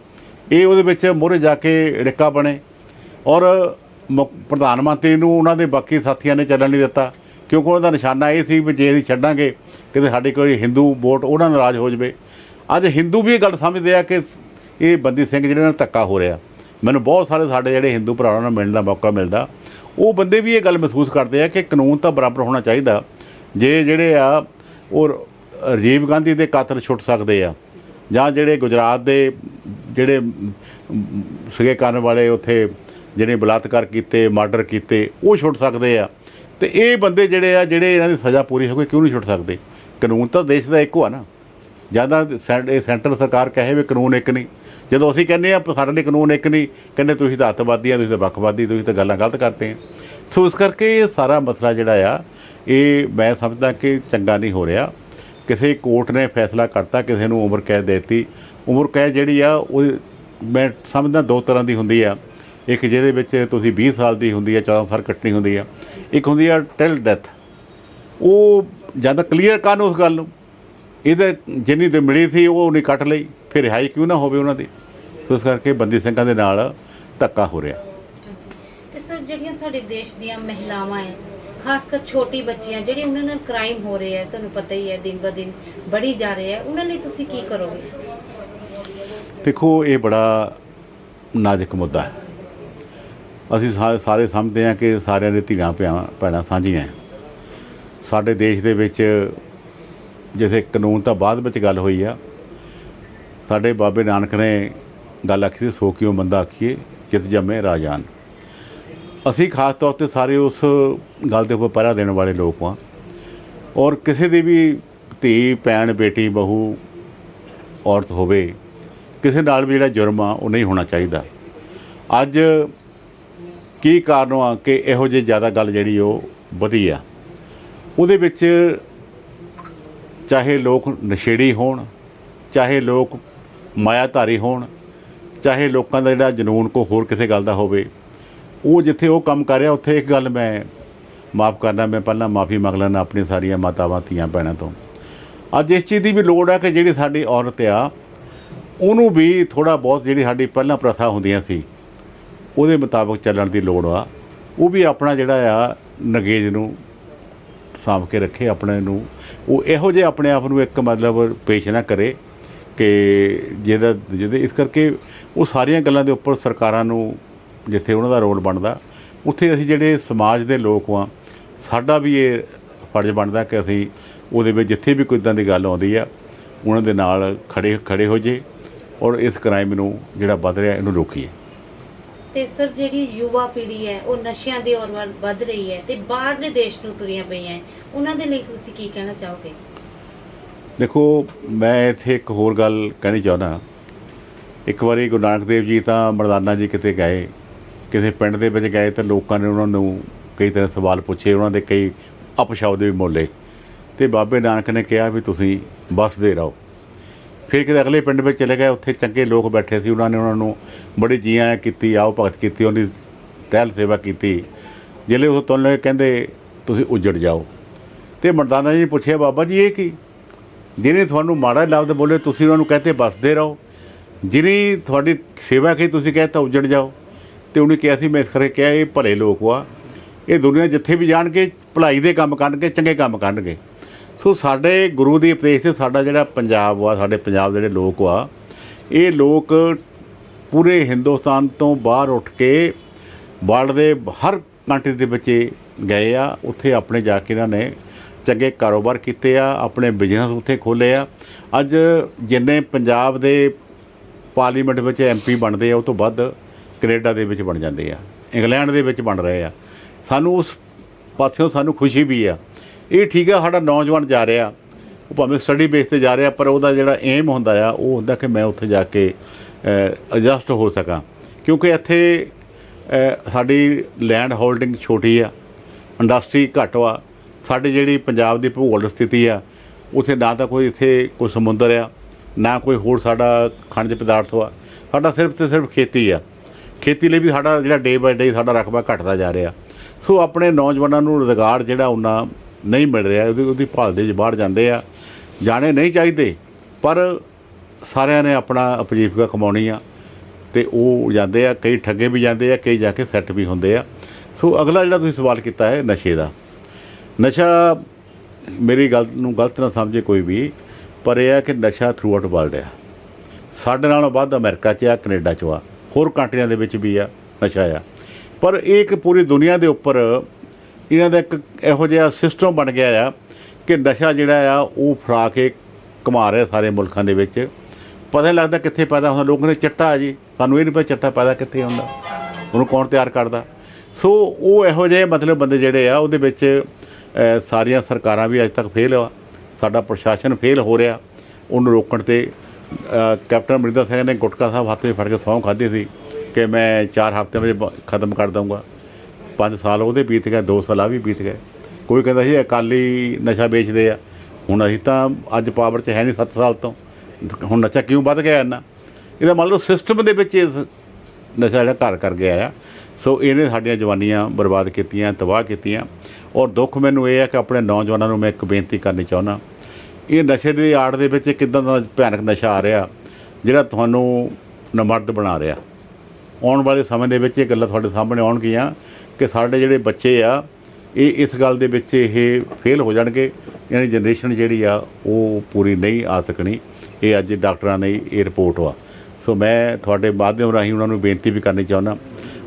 ਇਹ ਉਹਦੇ ਵਿੱਚ ਮੋਹਰੇ ਜਾ ਕੇ ਰਿਕਾ ਬਣੇ। ਔਰ ਮੁੱਖ ਪ੍ਰਧਾਨ ਮੰਤਰੀ ਨੂੰ ਉਹਨਾਂ ਦੇ ਬਾਕੀ ਸਾਥੀਆਂ ਨੇ ਚੱਲਣ ਨਹੀਂ ਦਿੱਤਾ ਕਿਉਂਕਿ ਉਹਨਾਂ ਦਾ ਨਿਸ਼ਾਨਾ ਇਹ ਸੀ ਵੀ ਜੇ ਅਸੀਂ ਛੱਡਾਂਗੇ ਕਿਤੇ ਸਾਡੇ ਕੋਈ ਹਿੰਦੂ ਵੋਟ ਉਹਨਾਂ ਨਾਰਾਜ਼ ਹੋ ਜਵੇ। ਅੱਜ ਹਿੰਦੂ ਵੀ ਇਹ ਗੱਲ ਸਮਝਦੇ ਆ ਕਿ ਇਹ ਬੰਦੀ ਸਿੰਘ ਜਿਹੜੇ ਨਾਲ ਧੱਕਾ ਹੋ ਰਿਹਾ। ਮੈਨੂੰ ਬਹੁਤ ਸਾਰੇ ਸਾਡੇ ਜਿਹੜੇ ਹਿੰਦੂ ਭਰਾਵਾਂ ਨਾਲ ਮਿਲਣ ਦਾ ਮੌਕਾ ਮਿਲਦਾ। ਉਹ ਬੰਦੇ ਵੀ ਇਹ ਗੱਲ ਮਹਿਸੂਸ ਕਰਦੇ ਆ ਕਿ ਕਾਨੂੰਨ ਤਾਂ ਬਰਾਬਰ ਹੋਣਾ ਚਾਹੀਦਾ। ਜੇ ਜਿਹੜੇ ਆ ਉਹ ਰਾਜੀਵ ਗਾਂਧੀ ਦੇ ਕਾਤਲ ਛੁੱਟ ਸਕਦੇ ਆ ਜਾਂ ਜਿਹੜੇ ਗੁਜਰਾਤ ਦੇ ਜਿਹੜੇ ਮ, ਕਰਨ ਵਾਲੇ ਉੱਥੇ ਜਿਹੜੇ ਬਲਾਤਕਾਰ ਕੀਤੇ, ਮਰਡਰ ਕੀਤੇ, ਉਹ ਛੁੱਟ ਸਕਦੇ ਆ। ਤੇ ਇਹ ਬੰਦੇ ਜਿਹੜੇ ਆ, ਜਿਹੜੇ ਇਹਨਾਂ ਦੀ ਸਜ਼ਾ ਪੂਰੀ ਹੋ ਗਈ, ਕਿਉਂ ਨਹੀਂ ਛੁੱਟ ਸਕਦੇ? ਕਾਨੂੰਨ ਤਾਂ ਦੇਸ਼ ਦਾ ਇੱਕੋ ਆ ਨਾ। ਜ਼ਿਆਦਾ ਇਹ ਸੈਂਟਰ ਸਰਕਾਰ ਕਹੇ ਵੀ ਕਾਨੂੰਨ ਇੱਕ ਨਹੀਂ। ਜਦੋਂ ਅਸੀਂ ਕਹਿੰਦੇ ਆ, ਸਾਡੇ ਲਈ ਕਾਨੂੰਨ ਇੱਕ ਨਹੀਂ, ਕਹਿੰਦੇ ਤੁਸੀਂ ਤਾਂ ਅੱਤਵਾਦੀ ਆ, ਤੁਸੀਂ ਤਾਂ ਵੱਖਵਾਦੀ, ਤੁਸੀਂ ਤਾਂ ਗੱਲਾਂ ਗਲਤ ਕਰਦੇ ਆ। ਸੋ ਇਸ ਕਰਕੇ ਇਹ ਸਾਰਾ ਮਸਲਾ ਜਿਹੜਾ ਆ, ਇਹ ਮੈਂ ਸਮਝਦਾ ਕਿ ਚੰਗਾ ਨਹੀਂ ਹੋ ਰਿਹਾ। ਕਿਸੇ ਕੋਰਟ ਨੇ ਫੈਸਲਾ ਕਰਤਾ, ਕਿਸੇ ਨੂੰ ਉਮਰ ਕੈਦ ਦੇ ਦਿੱਤੀ। ਉਮਰ ਕੈਦ ਜਿਹੜੀ ਆ, ਉਹ ਮੈਂ ਸਮਝਦਾ ਦੋ ਤਰ੍ਹਾਂ ਦੀ ਹੁੰਦੀ ਆ। ਇੱਕ ਜਿਹਦੇ ਵਿੱਚ ਤੁਸੀਂ 20 ਸਾਲ ਦੀ ਹੁੰਦੀ ਆ 14 ਸਾਲ ਕੱਟਣੀ ਹੁੰਦੀ ਆ ਇੱਕ ਹੁੰਦੀ ਆ ਟਿਲ ਡੈਥ। ਉਹ ਜਦ ਕਲੀਅਰ ਕਰਨ ਉਸ ਗੱਲ ਨੂੰ ਇਹਦੇ ਜਿੰਨੀ ਤੇ ਮਿਲੀ ਸੀ ਉਹ ਨਹੀਂ ਕੱਟ ਲਈ ਫਿਰ ਰਿਹਾਈ ਕਿਉਂ ਨਾ ਹੋਵੇ ਉਹਨਾਂ ਦੀ? ਇਸ ਕਰਕੇ ਬੰਦੀ ਸਿੰਘਾਂ ਦੇ ਨਾਲ ਧੱਕਾ ਹੋ ਰਿਹਾ। ਤੇ ਸਰ ਜਿਹੜੀਆਂ ਸਾਡੇ ਦੇਸ਼ ਦੀਆਂ ਮਹਿਲਾਵਾਂ ਹੈ ਖਾਸ ਕਰ ਛੋਟੀ ਬੱਚੀਆਂ ਜਿਹੜੇ ਉਹਨਾਂ ਨਾਲ ਕ੍ਰਾਈਮ ਹੋ ਰਹੇ ਹੈ ਤੁਹਾਨੂੰ ਪਤਾ ਹੀ ਹੈ ਦਿਨ ਬ ਦਿਨ ਬੜੀ ਜਾ ਰਹੇ ਹੈ ਉਹਨਾਂ ਲਈ ਤੁਸੀਂ ਕੀ ਕਰੋਗੇ? ਦੇਖੋ ਇਹ ਬੜਾ ਨਾਜ਼ੁਕ ਮੁੱਦਾ ਹੈ। ਅਸੀਂ ਸਾ- ਸਾਰੇ ਸਮਝਦੇ ਹਾਂ ਕਿ ਸਾਰਿਆਂ ਦੇ ਧੀਆਂ ਭੈਣਾਂ ਭੈਣਾਂ ਸਾਂਝੀਆਂ ਸਾਡੇ ਦੇਸ਼ ਦੇ ਵਿੱਚ ਜਿਵੇਂ ਕਾਨੂੰਨ ਤਾਂ ਬਾਅਦ ਵਿੱਚ ਗੱਲ ਹੋਈ ਆ, ਸਾਡੇ ਬਾਬੇ ਨਾਨਕ ਨੇ ਗੱਲ ਆਖੀ ਸੀ, ਸੋ ਕਿਉਂ ਬੰਦਾ ਆਖੀਏ, ਜਿਤ ਜੰਮੇ ਰਾਜਾਨ। ਅਸੀਂ ਖਾਸ ਤੌਰ ਤੇ ਸਾਰੇ ਉਸ ਗੱਲ ਦੇ ਉੱਪਰ ਪਹਿਰਾ ਦੇਣ ਵਾਲੇ ਲੋਕ ਹਾਂ। ਔਰ ਕਿਸੇ ਦੀ ਵੀ ਧੀ, ਭੈਣ, ਬੇਟੀ, ਬਹੂ, ਔਰਤ ਹੋਵੇ, ਕਿਸੇ ਨਾਲ ਵੀ ਜਿਹੜਾ ਜੁਰਮ ਆ, ਉਹ ਨਹੀਂ ਹੋਣਾ ਚਾਹੀਦਾ। ਅੱਜ ਕੀ ਕਾਰਨ ਆ ਕਿ ਇਹੋ ਜਿਹੀ ਜ਼ਿਆਦਾ ਗੱਲ ਜਿਹੜੀ ਉਹ ਵਧੀ ਆ? ਉਹਦੇ ਵਿੱਚ ਚਾਹੇ ਲੋਕ ਨਸ਼ੇੜੀ ਹੋਣ, ਚਾਹੇ ਲੋਕ ਮਾਇਆਧਾਰੀ ਹੋਣ, ਚਾਹੇ ਲੋਕਾਂ ਦਾ ਜਿਹੜਾ ਜਨੂਨ ਕੋ ਹੋਰ ਕਿਸੇ ਗੱਲ ਦਾ ਹੋਵੇ, ਉਹ ਜਿੱਥੇ ਉਹ ਕੰਮ ਕਰ ਰਿਹਾ, ਉੱਥੇ ਇੱਕ ਗੱਲ ਮੈਂ ਮਾਫ ਕਰਨਾ ਮੈਂ ਪਹਿਲਾਂ ਮਾਫੀ ਮੰਗ ਲੈਣਾ ਆਪਣੀ ਸਾਰੀਆਂ ਮਾਤਾਵਾਂ, ਧੀਆਂ, ਭੈਣਾਂ ਤੋਂ। ਅੱਜ ਇਸ ਚੀਜ਼ ਦੀ ਵੀ ਲੋੜ ਆ ਕਿ ਜਿਹੜੀ ਸਾਡੀ ਔਰਤ ਆ, ਉਹਨੂੰ ਵੀ ਥੋੜਾ ਬਹੁਤ ਜਿਹੜੀ ਸਾਡੀ ਪਹਿਲਾਂ ਪ੍ਰਥਾ ਹੁੰਦੀਆਂ ਸੀ ਉਹਦੇ ਮੁਤਾਬਕ ਚੱਲਣ ਦੀ ਲੋੜ ਆ। ਉਹ ਵੀ ਆਪਣਾ ਜਿਹੜਾ ਆ, ਨਗੇਜ ਨੂੰ ਸਾਂਭ ਕੇ ਰੱਖੇ, ਆਪਣੇ ਨੂੰ। ਉਹ ਇਹੋ ਜਿਹੇ ਆਪਣੇ ਆਪ ਨੂੰ ਇੱਕ ਮਤਲਬ ਪੇਸ਼ ਨਾ ਕਰੇ ਕਿ ਜਿਹਦਾ, ਜਿਹਦੇ ਇਸ ਕਰਕੇ ਉਹ ਸਾਰੀਆਂ ਗੱਲਾਂ ਦੇ ਉੱਪਰ ਸਰਕਾਰਾਂ ਨੂੰ ਜਿੱਥੇ ਉਹਨਾਂ ਦਾ ਰੋਲ ਬਣਦਾ, ਉੱਥੇ ਅਸੀਂ ਜਿਹੜੇ ਸਮਾਜ ਦੇ ਲੋਕ ਆ, ਸਾਡਾ ਵੀ ਇਹ ਫਰਜ਼ ਬਣਦਾ ਕਿ ਅਸੀਂ ਉਹਦੇ ਵਿੱਚ ਜਿੱਥੇ ਵੀ ਕੋਈ ਇਦਾਂ ਦੀ ਗੱਲ ਆਉਂਦੀ ਆ, ਉਹਨਾਂ ਦੇ ਨਾਲ ਖੜੇ ਖੜੇ ਹੋ ਜੇ ਔਰ ਇਸ ਕ੍ਰਾਈਮ ਨੂੰ ਜਿਹੜਾ ਵੱਧ ਰਿਹਾ, ਇਹਨੂੰ ਰੋਕੀਏ। ਤੇ ਸਰ ਜਿਹੜੀ ਯੁਵਾ ਪੀੜ੍ਹੀ ਹੈ, ਉਹ ਨਸ਼ਿਆਂ ਦੀ ਔਰ ਵੱਲ ਵੱਧ ਰਹੀ ਹੈ ਤੇ ਬਾਹਰਲੇ ਦੇਸ਼ ਨੂੰ ਤੁਰੀਆਂ ਪਈਆਂ ਹੈ, ਉਹਨਾਂ ਦੇ ਲਈ ਤੁਸੀਂ ਕੀ ਕਹਿਣਾ ਚਾਹੋਗੇ? ਦੇਖੋ, ਮੈਂ ਇੱਥੇ ਇੱਕ ਹੋਰ ਗੱਲ ਕਹਿਣੀ ਚਾਹੁੰਦਾ ਇੱਕ ਵਾਰੀ ਗੁਰੂ ਨਾਨਕ ਦੇਵ ਜੀ ਤਾਂ ਮਰਦਾਨਾ ਜੀ ਕਿਤੇ ਗਏ, ਕਿਸੇ ਪਿੰਡ ਦੇ ਵਿੱਚ ਗਏ ਤਾਂ ਲੋਕਾਂ ਨੇ ਉਹਨਾਂ ਨੂੰ ਕਈ ਤਰ੍ਹਾਂ ਸਵਾਲ ਪੁੱਛੇ, ਉਹਨਾਂ ਦੇ ਕਈ ਅਪਸ਼ਬਦ ਵੀ ਮੋਲੇ ਤੇ ਬਾਬੇ ਨਾਨਕ ਨੇ ਕਿਹਾ ਵੀ ਤੁਸੀਂ ਬਸਦੇ ਰਹੋ। ਫਿਰ ਕਿਤੇ ਅਗਲੇ ਪਿੰਡ ਵਿੱਚ ਚਲੇ ਗਏ, ਉੱਥੇ ਚੰਗੇ ਲੋਕ ਬੈਠੇ ਸੀ, ਉਹਨਾਂ ਨੇ ਉਹਨਾਂ ਨੂੰ ਬੜੀ ਜੀਆਂ ਕੀਤੀ, ਆਓ ਭਗਤ ਕੀਤੀ, ਉਹਦੀ ਟਹਿਲ ਸੇਵਾ ਕੀਤੀ। ਜਿਹੜੇ ਉਹ ਤੋਂ ਕਹਿੰਦੇ, ਤੁਸੀਂ ਉੱਜੜ ਜਾਓ। ਤੇ ਮਰਦਾਨਾ ਜੀ ਨੇ ਪੁੱਛਿਆ, ਬਾਬਾ ਜੀ, ਇਹ ਕੀ? ਜਿਹਨੇ ਤੁਹਾਨੂੰ ਮਾੜਾ ਲਫ਼ਜ਼ ਬੋਲੇ, ਤੁਸੀਂ ਉਹਨਾਂ ਨੂੰ ਕਹਤੇ ਬਸਦੇ ਰਹੋ। ਜਿਹਨੇ ਤੁਹਾਡੀ ਸੇਵਾ ਕੀਤੀ, ਤੁਸੀਂ ਕਹਤਾ ਉੱਜੜ ਜਾਓ। ਤੇ ਉਹਨੇ ਕਿਹਾ ਸੀ, ਮੈਂ ਇਸ ਕਰਕੇ ਕਿਹਾ, ਇਹ ਭਲੇ ਲੋਕ ਆ ਇਹ ਦੁਨੀਆ ਜਿੱਥੇ ਵੀ ਜਾਣਗੇ, ਭਲਾਈ ਦੇ ਕੰਮ ਕਰਨਗੇ, ਚੰਗੇ ਕੰਮ ਕਰਨਗੇ। ਸੋ ਸਾਡੇ ਗੁਰੂ ਦੀ ਉਪਦੇਸ਼ ਤੇ ਸਾਡਾ ਜਿਹੜਾ ਪੰਜਾਬ ਆ, ਸਾਡੇ ਪੰਜਾਬ ਦੇ ਜਿਹੜੇ ਲੋਕ ਆ, ਇਹ ਲੋਕ ਪੂਰੇ ਹਿੰਦੁਸਤਾਨ ਤੋਂ ਬਾਹਰ ਉੱਠ ਕੇ ਵਰਲਡ ਦੇ ਹਰ ਕੰਟਰੀ ਦੇ ਵਿੱਚ ਗਏ ਆ। ਉੱਥੇ ਆਪਣੇ ਜਾ ਕੇ ਇਹਨਾਂ ਨੇ ਚੰਗੇ ਕਾਰੋਬਾਰ ਕੀਤੇ ਆ, ਆਪਣੇ ਬਿਜ਼ਨਸ ਉੱਥੇ ਖੋਲ੍ਹੇ ਆ। ਅੱਜ ਜਿੰਨੇ ਪੰਜਾਬ ਦੇ ਪਾਰਲੀਮੈਂਟ ਵਿੱਚ ਐਮਪੀ ਬਣਦੇ ਆ, ਉਹ ਤੋਂ ਵੱਧ ਕੈਨੇਡਾ ਦੇ ਵਿੱਚ ਬਣ ਜਾਂਦੇ ਆ, ਇੰਗਲੈਂਡ ਦੇ ਵਿੱਚ ਬਣ ਰਹੇ ਆ। ਸਾਨੂੰ ਉਸ ਪਾਸਿਓਂ ਸਾਨੂੰ ਖੁਸ਼ੀ ਵੀ ਆ ਇਹ ਠੀਕ ਆ, ਸਾਡਾ ਨੌਜਵਾਨ ਜਾ ਰਿਹਾ। ਉਹ ਭਾਵੇਂ ਸਟੱਡੀ ਬੇਸ ਤੇ ਜਾ ਰਿਹਾ, ਪਰ ਉਹਦਾ ਜਿਹੜਾ ਏਮ ਹੁੰਦਾ ਆ, ਉਹ ਹੁੰਦਾ ਕਿ ਮੈਂ ਉੱਥੇ ਜਾ ਕੇ ਐਡਜਸਟ ਹੋ ਸਕਾਂ। ਕਿਉਂਕਿ ਇੱਥੇ ਸਾਡੀ ਲੈਂਡ ਹੋਲਡਿੰਗ ਛੋਟੀ ਆ ਇੰਡਸਟਰੀ ਘੱਟ ਵਾ। ਸਾਡੀ ਜਿਹੜੀ ਪੰਜਾਬ ਦੀ ਭੂਗੋਲਿਕ ਸਥਿਤੀ ਆ, ਉੱਥੇ ਨਾ ਤਾਂ ਕੋਈ ਇੱਥੇ ਕੋਈ ਸਮੁੰਦਰ ਆ, ਨਾ ਕੋਈ ਹੋਰ ਸਾਡਾ ਖਣਜ ਪਦਾਰਥ ਆ ਸਾਡਾ ਸਿਰਫ ਤੇ ਸਿਰਫ ਖੇਤੀ ਆ। ਖੇਤੀ ਲਈ ਵੀ ਸਾਡਾ ਜਿਹੜਾ ਡੇ ਬਾਏ ਡੇ ਸਾਡਾ ਰਕਬਾ ਘਟਦਾ ਜਾ ਰਿਹਾ। ਸੋ ਆਪਣੇ ਨੌਜਵਾਨਾਂ ਨੂੰ ਰੁਜ਼ਗਾਰ ਜਿਹੜਾ ਉਹਨਾਂ ਨਹੀਂ ਮਿਲ ਰਿਹਾ, ਉਹਦੀ ਉਹਦੀ ਭਾਲ ਦੇ ਵਿੱਚ ਬਾਹਰ ਜਾਂਦੇ ਆ। ਜਾਣੇ ਨਹੀਂ ਚਾਹੀਦੇ, ਪਰ ਸਾਰਿਆਂ ਨੇ ਆਪਣਾ ਉਪਜੀਵਿਕਾ ਕਮਾਉਣੀ ਆ। ਤੇ ਉਹ ਜਾਂਦੇ ਆ, ਕਈ ਠੱਗੇ ਵੀ ਜਾਂਦੇ ਆ, ਕਈ ਜਾ ਕੇ ਸੈੱਟ ਵੀ ਹੁੰਦੇ ਆ। ਸੋ ਅਗਲਾ ਜਿਹੜਾ ਤੁਸੀਂ ਸਵਾਲ ਕੀਤਾ ਹੈ, ਨਸ਼ੇ ਦਾ। ਨਸ਼ਾ ਮੇਰੀ ਗੱਲ ਨੂੰ ਗਲਤ ਨਾ ਸਮਝੇ ਕੋਈ ਵੀ, ਪਰ ਇਹ ਆ ਕਿ ਨਸ਼ਾ ਥਰੂ ਆਊਟ ਵਰਲਡ ਆ। ਸਾਡੇ ਨਾਲੋਂ ਵੱਧ ਅਮਰੀਕਾ 'ਚ ਆ, ਕੈਨੇਡਾ 'ਚ ਆ। ਹੋਰ ਕੰਟਰੀਆਂ ਦੇ ਵਿੱਚ ਵੀ ਆ, ਨਸ਼ਾ ਆ। ਪਰ ਇਹ ਇੱਕ ਪੂਰੀ ਦੁਨੀਆ ਦੇ ਉੱਪਰ ਇਹਨਾਂ ਦਾ ਇੱਕ ਇਹੋ ਜਿਹਾ ਸਿਸਟਮ ਬਣ ਗਿਆ ਆ ਕਿ ਨਸ਼ਾ ਜਿਹੜਾ ਆ, ਉਹ ਫੜਾ ਕੇ ਕਮਾ ਰਿਹਾ ਸਾਰੇ ਮੁਲਕਾਂ ਦੇ ਵਿੱਚ। ਪਤਾ ਨਹੀਂ ਲੱਗਦਾ ਕਿੱਥੇ ਪੈਦਾ ਹੁੰਦਾ। ਲੋਕਾਂ ਨੇ ਚੱਟਾ ਆ ਜੀ। ਸਾਨੂੰ ਇਹ ਨਹੀਂ ਪਤਾ ਚੱਟਾ ਪੈਦਾ ਕਿੱਥੇ ਹੁੰਦਾ। ਉਹਨੂੰ ਕੌਣ ਤਿਆਰ ਕਰਦਾ? ਸੋ ਉਹ ਇਹੋ ਜਿਹੇ ਮਤਲਬ ਬੰਦੇ ਜਿਹੜੇ ਆ, ਉਹਦੇ ਵਿੱਚ ਸਾਰੀਆਂ ਸਰਕਾਰਾਂ ਵੀ ਅੱਜ ਤੱਕ ਫੇਲ ਆ। ਸਾਡਾ ਪ੍ਰਸ਼ਾਸਨ ਫੇਲ ਹੋ ਰਿਹਾ। ਉਹਨੂੰ ਰੋਕਣ ਤੇ ਕੈਪਟਨ ਅਮਰਿੰਦਰ ਸਿੰਘ ਨੇ ਗੁਟਕਾ ਸਾਹਿਬ ਹੱਥ ਵਿੱਚ ਫੜ ਕੇ ਸਹੁੰ ਖਾਧੀ ਸੀ ਕਿ ਮੈਂ 4 ਹਫ਼ਤੇ ਵਿੱਚ ਬ- ਖਤਮ ਕਰ ਦਊਂਗਾ। 5 ਸਾਲ ਉਹਦੇ ਬੀਤ ਗਏ 2 ਸਾਲ ਆ ਵੀ ਬੀਤ ਗਏ। ਕੋਈ ਕਹਿੰਦਾ ਸੀ, ਅਕਾਲੀ ਨਸ਼ਾ ਵੇਚਦੇ ਆ। ਹੁਣ ਅਸੀਂ ਤਾਂ ਅੱਜ ਪਾਵਰ 'ਚ ਹੈ ਨਹੀਂ 7 ਸਾਲ ਤੋਂ। ਹੁਣ ਨਸ਼ਾ ਕਿਉਂ ਵੱਧ ਗਿਆ ਇੰਨਾ? ਇਹਦਾ ਮੰਨ ਲਓ ਸਿਸਟਮ ਦੇ ਵਿੱਚ ਇਸ ਨਸ਼ਾ ਜਿਹੜਾ ਘਰ ਕਰ ਗਿਆ ਆ। ਸੋ ਇਹਨੇ ਸਾਡੀਆਂ ਜਵਾਨੀਆਂ ਬਰਬਾਦ ਕੀਤੀਆਂ, ਤਬਾਹ ਕੀਤੀਆਂ। ਔਰ ਦੁੱਖ ਮੈਨੂੰ ਇਹ ਹੈ ਕਿ ਆਪਣੇ ਨੌਜਵਾਨਾਂ ਨੂੰ ਮੈਂ ਇੱਕ ਬੇਨਤੀ ਕਰਨੀ ਚਾਹੁੰਦਾ। ਇਹ ਨਸ਼ੇ ਦੀ ਆੜ ਦੇ ਵਿੱਚ ਕਿਦਾਂ ਦਾ ਭਿਆਨਕ ਨਸ਼ਾ ਆ ਰਿਹਾ, ਜਿਹੜਾ ਤੁਹਾਨੂੰ ਨਮਰਦ ਬਣਾ ਰਿਹਾ। ਆਉਣ ਵਾਲੇ ਸਮੇਂ ਦੇ ਵਿੱਚ ਇਹ ਗੱਲਾਂ ਤੁਹਾਡੇ ਸਾਹਮਣੇ ਆਉਣਗੀਆਂ ਕਿ ਸਾਡੇ ਜਿਹੜੇ ਬੱਚੇ ਆ, ਇਹ ਇਸ ਗੱਲ ਦੇ ਵਿੱਚ ਇਹ ਫੇਲ ਹੋ ਜਾਣਗੇ, ਯਾਨੀ ਜਨਰੇਸ਼ਨ ਜਿਹੜੀ ਆ, ਉਹ ਪੂਰੀ ਨਹੀਂ ਆ ਸਕਣੀ। ਇਹ ਅੱਜ ਡਾਕਟਰਾਂ ਨੇ ਇਹ ਰਿਪੋਰਟ ਵਾ। ਸੋ ਮੈਂ ਤੁਹਾਡੇ ਮਾਧਿਅਮ ਰਾਹੀਂ ਉਹਨਾਂ ਨੂੰ ਬੇਨਤੀ ਵੀ ਕਰਨੀ ਚਾਹੁੰਦਾ,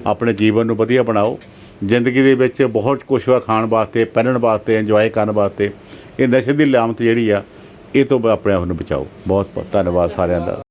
ਆਪਣੇ ਜੀਵਨ ਨੂੰ ਵਧੀਆ ਬਣਾਓ। ਜ਼ਿੰਦਗੀ ਦੇ ਵਿੱਚ ਬਹੁਤ ਕੁਛ ਵਾ ਖਾਣ ਵਾਸਤੇ, ਪਹਿਨਣ ਵਾਸਤੇ ਇੰਜੋਏ ਕਰਨ ਵਾਸਤੇ। ਇਹ ਨਸ਼ੇ ਦੀ ਲਾਮਤ ਜਿਹੜੀ ਆ, ਇਹ ਤੋਂ ਆਪਣੇ ਆਪ ਨੂੰ ਬਚਾਓ। ਬਹੁਤ ਬਹੁਤ ਧੰਨਵਾਦ ਸਾਰਿਆਂ ਦਾ।